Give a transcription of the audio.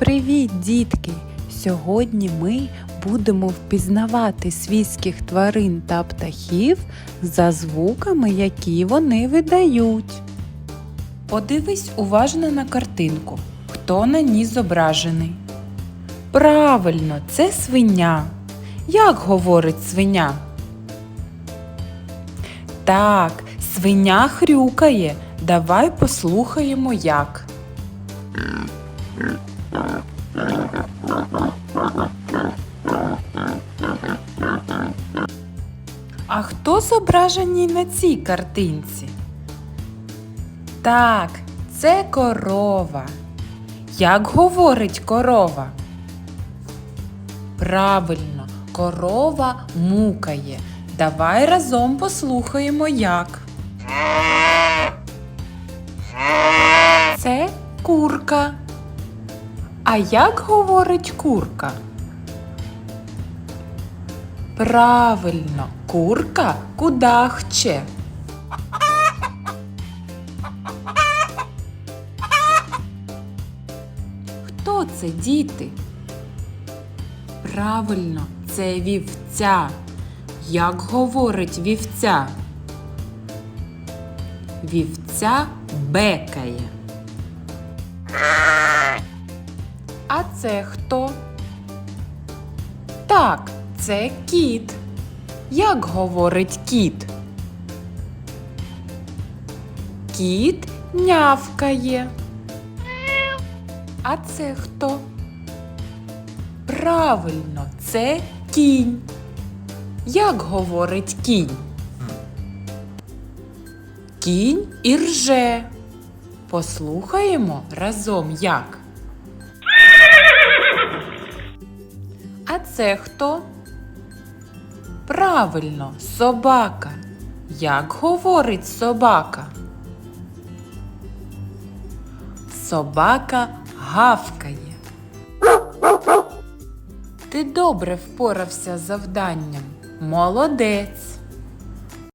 Привіт, дітки! Сьогодні ми будемо впізнавати свійських тварин та птахів за звуками, які вони видають. Подивись уважно на картинку. Хто на ній зображений? Правильно, це свиня. Як говорить свиня? Так, свиня хрюкає. Давай послухаємо як. А хто зображений на цій картинці? Так, це корова. Як говорить корова? Правильно, корова мукає. Давай разом послухаємо як. Це курка. А як говорить курка? Правильно, курка кудахче. Хто це діти? Правильно, це вівця. Як говорить вівця? Вівця бекає. Це хто? Так, це кіт. Як говорить кіт? Кіт нявкає. А це хто? Правильно, це кінь. Як говорить кінь? Кінь і рже. Послухаємо разом як. Це хто? Правильно, собака. Як говорить собака? Собака гавкає. Ти добре впорався з завданням. Молодець.